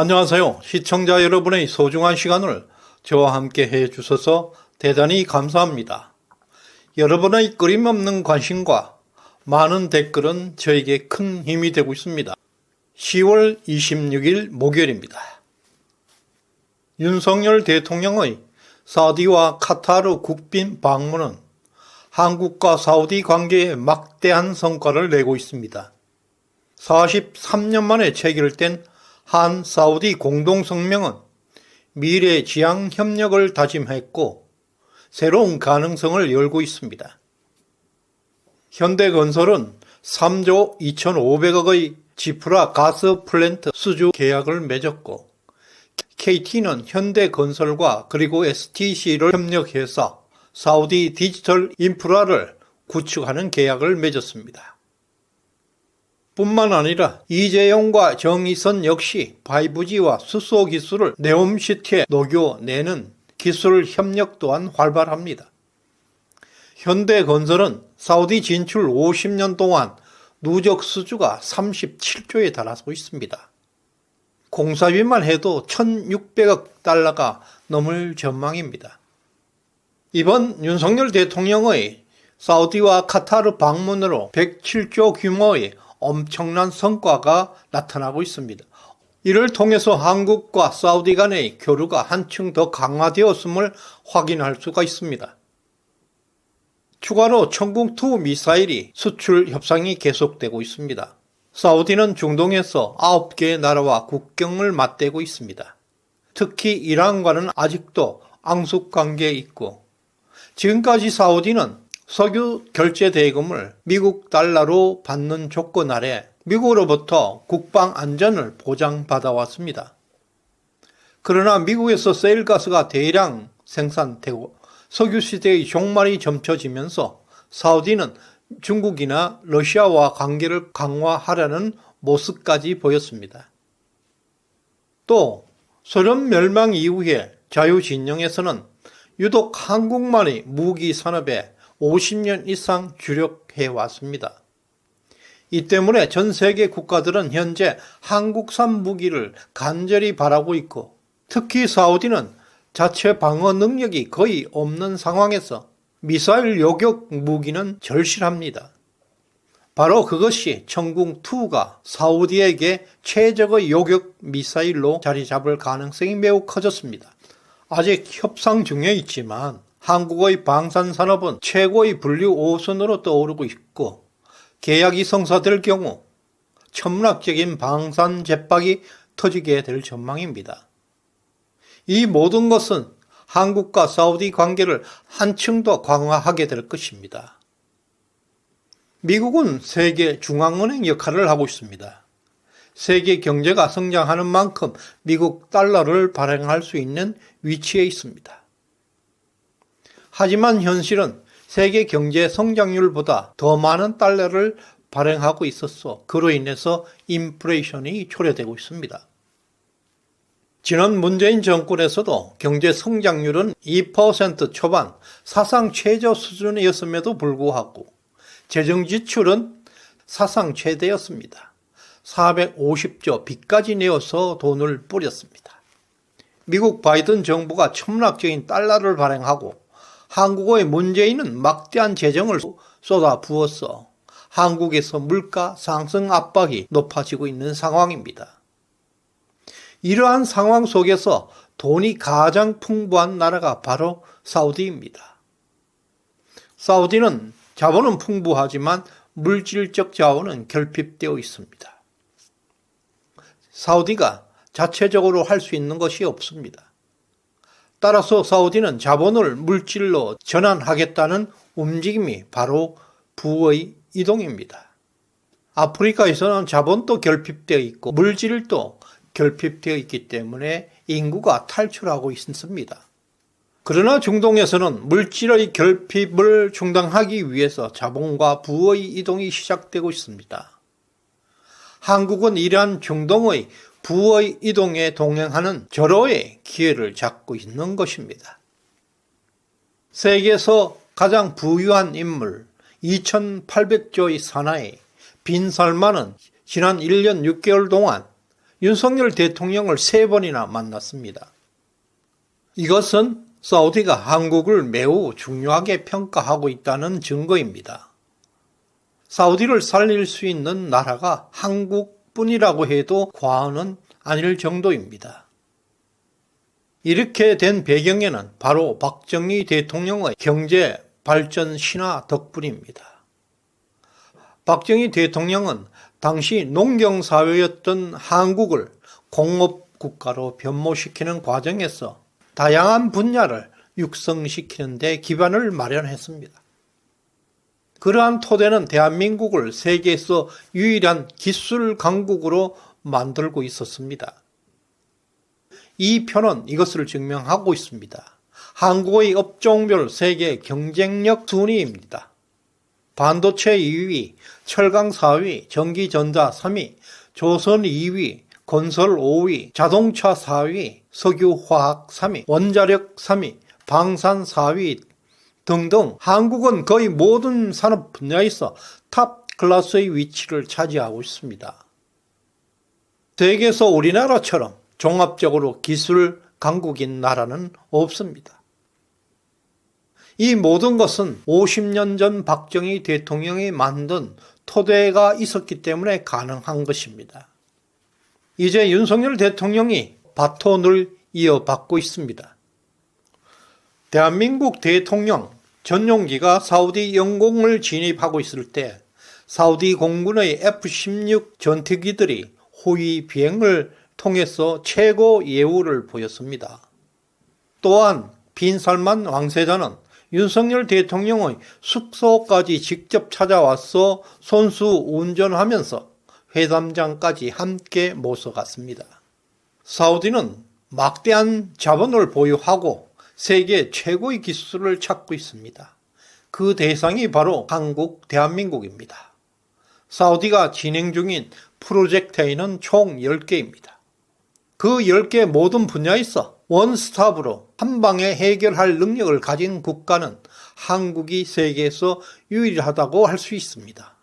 안녕하세요. 시청자 여러분의 소중한 시간을 저와 함께 해 주셔서 대단히 감사합니다. 여러분의 끊임없는 관심과 많은 댓글은 저에게 큰 힘이 되고 있습니다. 10월 26일 목요일입니다. 윤석열 대통령의 사우디와 카타르 국빈 방문은 한국과 사우디 관계에 막대한 성과를 내고 있습니다. 43년 만에 체결된 한 사우디 공동성명은 미래 지향 협력을 다짐했고 새로운 가능성을 열고 있습니다. 현대건설은 3조 2,500억의 지프라 가스 플랜트 수주 계약을 맺었고 KT는 현대건설과 그리고 STC를 협력해서 사우디 디지털 인프라를 구축하는 계약을 맺었습니다. 뿐만 아니라 이재용과 정의선 역시 5G와 수소 기술을 네옴시티에 녹여내는 기술 협력 또한 활발합니다. 현대건설은 사우디 진출 50년 동안 누적 수주가 37조에 달하고 있습니다. 공사비만 해도 1,600억 달러가 넘을 전망입니다. 이번 윤석열 대통령의 사우디와 카타르 방문으로 107조 규모의 엄청난 성과가 나타나고 있습니다. 이를 통해서 한국과 사우디 간의 교류가 한층 더 강화되었음을 확인할 수가 있습니다. 추가로 천궁2 미사일이 수출 협상이 계속되고 있습니다. 사우디는 중동에서 9개의 나라와 국경을 맞대고 있습니다. 특히 이란과는 아직도 앙숙 관계에 있고 지금까지 사우디는 석유 결제 대금을 미국 달러로 받는 조건 아래 미국으로부터 국방 안전을 보장받아 왔습니다. 그러나 미국에서 세일가스가 대량 생산되고 석유 시대의 종말이 점쳐지면서 사우디는 중국이나 러시아와 관계를 강화하려는 모습까지 보였습니다. 또 소련 멸망 이후에 자유진영에서는 유독 한국만이 무기 산업에 50년 이상 주력해 왔습니다. 이 때문에 전 세계 국가들은 현재 한국산 무기를 간절히 바라고 있고 특히 사우디는 자체 방어 능력이 거의 없는 상황에서 미사일 요격 무기는 절실합니다. 바로 그것이 천궁2가 사우디에게 최적의 요격 미사일로 자리 잡을 가능성이 매우 커졌습니다. 아직 협상 중에 있지만 한국의 방산산업은 최고의 분류 5순으로 떠오르고 있고 계약이 성사될 경우 천문학적인 방산 제박이 터지게 될 전망입니다. 이 모든 것은 한국과 사우디 관계를 한층 더 강화하게 될 것입니다. 미국은 세계 중앙은행 역할을 하고 있습니다. 세계 경제가 성장하는 만큼 미국 달러를 발행할 수 있는 위치에 있습니다. 하지만 현실은 세계 경제 성장률보다 더 많은 달러를 발행하고 있었어. 그로 인해서 인플레이션이 초래되고 있습니다. 지난 문재인 정권에서도 경제 성장률은 2% 초반 사상 최저 수준이었음에도 불구하고 재정 지출은 사상 최대였습니다. 450조 빚까지 내어서 돈을 뿌렸습니다. 미국 바이든 정부가 천문학적인 달러를 발행하고 한국의 문재인은 막대한 재정을 쏟아 부었어 한국에서 물가 상승 압박이 높아지고 있는 상황입니다. 이러한 상황 속에서 돈이 가장 풍부한 나라가 바로 사우디입니다. 사우디는 자본은 풍부하지만 물질적 자원은 결핍되어 있습니다. 사우디가 자체적으로 할 수 있는 것이 없습니다. 따라서 사우디는 자본을 물질로 전환하겠다는 움직임이 바로 부의 이동입니다. 아프리카에서는 자본도 결핍되어 있고 물질도 결핍되어 있기 때문에 인구가 탈출하고 있습니다. 그러나 중동에서는 물질의 결핍을 중단하기 위해서 자본과 부의 이동이 시작되고 있습니다. 한국은 이러한 중동의 부의 이동에 동행하는 절호의 기회를 잡고 있는 것입니다. 세계에서 가장 부유한 인물 2,800조의 산하의 빈 살만은 지난 1년 6개월 동안 윤석열 대통령을 세 번이나 만났습니다. 이것은 사우디가 한국을 매우 중요하게 평가하고 있다는 증거입니다. 사우디를 살릴 수 있는 나라가 한국 뿐이라고 해도 과언은 아닐 정도입니다. 이렇게 된 배경에는 바로 박정희 대통령의 경제 발전 신화 덕분입니다. 박정희 대통령은 당시 농경사회였던 한국을 공업국가로 변모시키는 과정에서 다양한 분야를 육성시키는 데 기반을 마련했습니다. 그러한 토대는 대한민국을 세계에서 유일한 기술 강국으로 만들고 있었습니다. 이 표는 이것을 증명하고 있습니다. 한국의 업종별 세계 경쟁력 순위입니다. 반도체 2위, 철강 4위, 전기전자 3위, 조선 2위, 건설 5위, 자동차 4위, 석유화학 3위, 원자력 3위, 방산 4위 등등 한국은 거의 모든 산업 분야에서 탑 클래스의 위치를 차지하고 있습니다. 세계에서 우리나라처럼 종합적으로 기술 강국인 나라는 없습니다. 이 모든 것은 50년 전 박정희 대통령이 만든 토대가 있었기 때문에 가능한 것입니다. 이제 윤석열 대통령이 바톤을 이어받고 있습니다. 대한민국 대통령 전용기가 사우디 영공을 진입하고 있을 때 사우디 공군의 F-16 전투기들이 호위 비행을 통해서 최고 예우를 보였습니다. 또한 빈살만 왕세자는 윤석열 대통령의 숙소까지 직접 찾아와서 손수 운전하면서 회담장까지 함께 모셔갔습니다. 사우디는 막대한 자본을 보유하고 세계 최고의 기술을 찾고 있습니다. 그 대상이 바로 한국, 대한민국입니다. 사우디가 진행 중인 프로젝트에는 총 10개입니다. 그 10개 모든 분야에서 원스톱으로 한 방에 해결할 능력을 가진 국가는 한국이 세계에서 유일하다고 할 수 있습니다.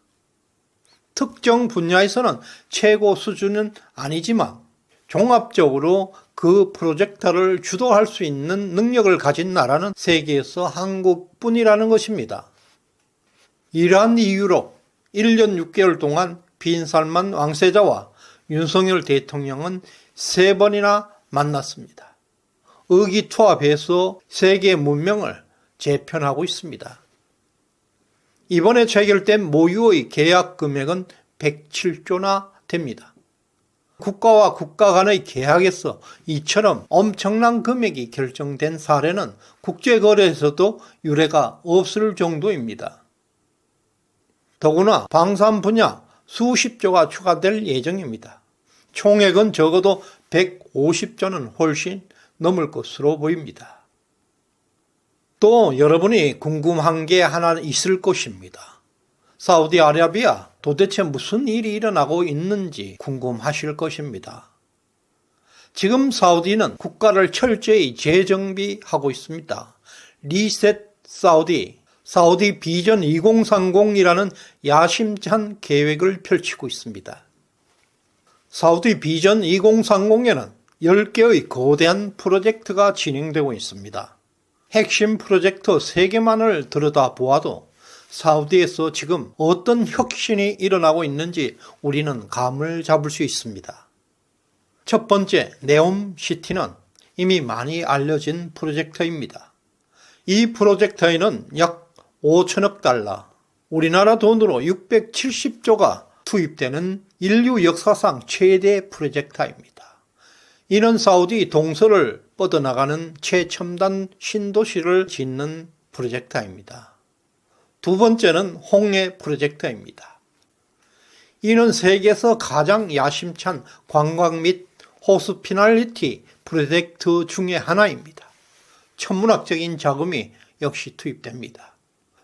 특정 분야에서는 최고 수준은 아니지만 종합적으로 그 프로젝트를 주도할 수 있는 능력을 가진 나라는 세계에서 한국뿐이라는 것입니다. 이러한 이유로 1년 6개월 동안 빈살만 왕세자와 윤석열 대통령은 세 번이나 만났습니다. 의기투합해서 세계 문명을 재편하고 있습니다. 이번에 체결된 모유의 계약 금액은 107조나 됩니다. 국가와 국가 간의 계약에서 이처럼 엄청난 금액이 결정된 사례는 국제거래에서도 유례가 없을 정도입니다. 더구나 방산 분야 수십조가 추가될 예정입니다. 총액은 적어도 150조는 훨씬 넘을 것으로 보입니다. 또 여러분이 궁금한 게 하나 있을 것입니다. 사우디아라비아 도대체 무슨 일이 일어나고 있는지 궁금하실 것입니다. 지금 사우디는 국가를 철저히 재정비하고 있습니다. 리셋 사우디, 사우디 비전 2030이라는 야심찬 계획을 펼치고 있습니다. 사우디 비전 2030에는 10개의 거대한 프로젝트가 진행되고 있습니다. 핵심 프로젝트 3개만을 들여다보아도 사우디에서 지금 어떤 혁신이 일어나고 있는지 우리는 감을 잡을 수 있습니다. 첫 번째, 네옴시티는 이미 많이 알려진 프로젝트입니다. 이 프로젝트에는 약 5천억 달러, 우리나라 돈으로 670조가 투입되는 인류 역사상 최대 프로젝트입니다. 이는 사우디 동서를 뻗어나가는 최첨단 신도시를 짓는 프로젝트입니다. 두 번째는 홍해 프로젝트입니다. 이는 세계에서 가장 야심찬 관광 및 호스피널리티 프로젝트 중의 하나입니다. 천문학적인 자금이 역시 투입됩니다.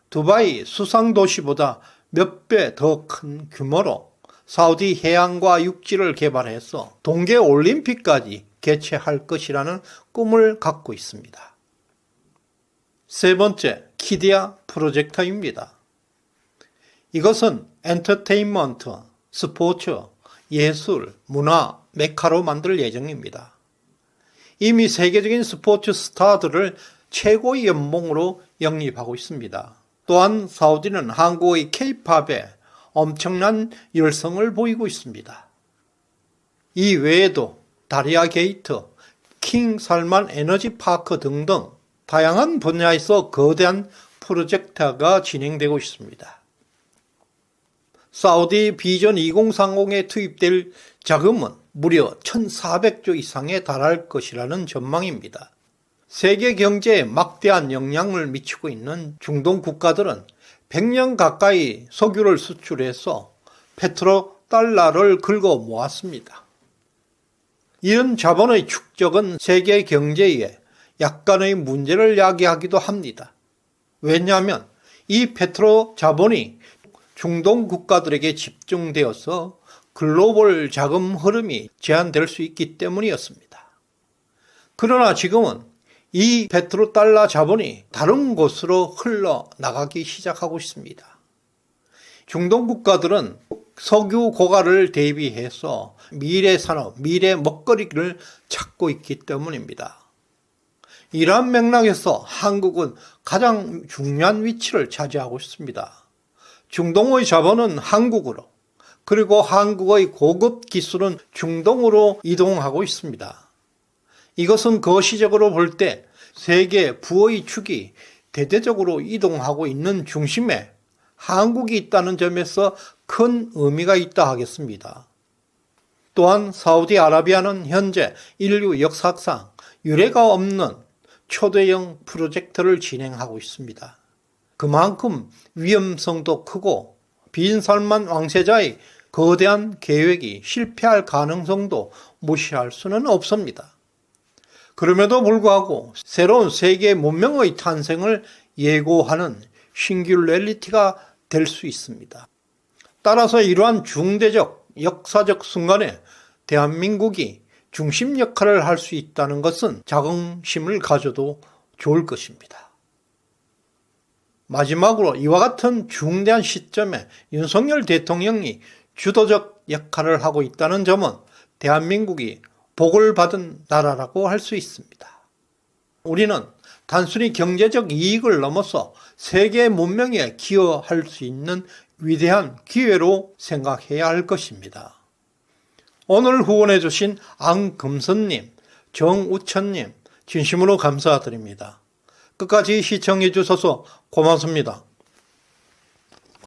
두바이 수상도시보다 몇 배 더 큰 규모로 사우디 해양과 육지를 개발해서 동계 올림픽까지 개최할 것이라는 꿈을 갖고 있습니다. 세 번째, 키디아 프로젝트입니다. 이것은 엔터테인먼트, 스포츠, 예술, 문화, 메카로 만들 예정입니다. 이미 세계적인 스포츠 스타들을 최고의 연봉으로 영입하고 있습니다. 또한 사우디는 한국의 케이팝에 엄청난 열성을 보이고 있습니다. 이 외에도 다리아 게이트, 킹 살만 에너지 파크 등등 다양한 분야에서 거대한 프로젝트가 진행되고 있습니다. 사우디 비전 2030에 투입될 자금은 무려 1,400조 이상에 달할 것이라는 전망입니다. 세계 경제에 막대한 영향을 미치고 있는 중동 국가들은 100년 가까이 석유를 수출해서 페트로 달러를 긁어 모았습니다. 이런 자본의 축적은 세계 경제에 약간의 문제를 야기하기도 합니다. 왜냐하면 이 페트로 자본이 중동 국가들에게 집중되어서 글로벌 자금 흐름이 제한될 수 있기 때문이었습니다. 그러나 지금은 이 페트로 달러 자본이 다른 곳으로 흘러나가기 시작하고 있습니다. 중동 국가들은 석유 고가를 대비해서 미래 산업, 미래 먹거리를 찾고 있기 때문입니다. 이러한 맥락에서 한국은 가장 중요한 위치를 차지하고 있습니다. 중동의 자본은 한국으로, 그리고 한국의 고급 기술은 중동으로 이동하고 있습니다. 이것은 거시적으로 볼 때 세계 부의 축이 대대적으로 이동하고 있는 중심에 한국이 있다는 점에서 큰 의미가 있다 하겠습니다. 또한 사우디아라비아는 현재 인류 역사상 유례가 없는 초대형 프로젝트를 진행하고 있습니다. 그만큼 위험성도 크고 빈살만 왕세자의 거대한 계획이 실패할 가능성도 무시할 수는 없습니다. 그럼에도 불구하고 새로운 세계 문명의 탄생을 예고하는 싱귤레리티가 될 수 있습니다. 따라서 이러한 중대적 역사적 순간에 대한민국이 중심 역할을 할 수 있다는 것은 자긍심을 가져도 좋을 것입니다. 마지막으로 이와 같은 중대한 시점에 윤석열 대통령이 주도적 역할을 하고 있다는 점은 대한민국이 복을 받은 나라라고 할 수 있습니다. 우리는 단순히 경제적 이익을 넘어서 세계 문명에 기여할 수 있는 위대한 기회로 생각해야 할 것입니다. 오늘 후원해주신 안금선님, 정우천님, 진심으로 감사드립니다. 끝까지 시청해주셔서 고맙습니다.